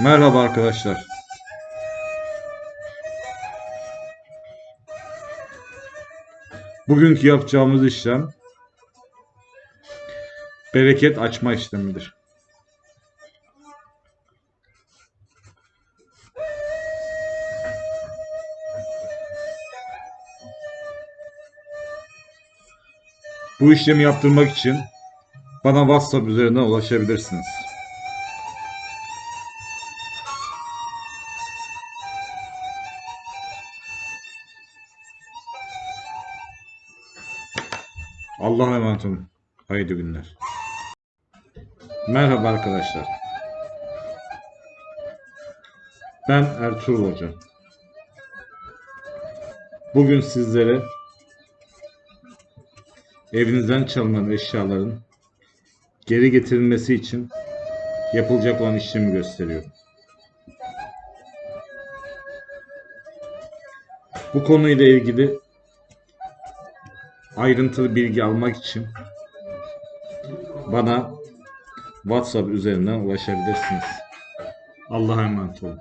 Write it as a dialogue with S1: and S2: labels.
S1: Merhaba arkadaşlar. Bugünkü yapacağımız işlem bereket açma işlemidir. Bu işlemi yaptırmak için bana WhatsApp üzerinden ulaşabilirsiniz. Allah'a emanet olun. Hayırlı günler. Merhaba arkadaşlar. Ben Ertuğrul Hoca. Bugün sizlere evinizden çalınan eşyaların geri getirilmesi için yapılacak olan işlemi gösteriyorum. Bu konuyla ilgili ayrıntılı bilgi almak için bana WhatsApp üzerinden ulaşabilirsiniz. Allah'a emanet olun.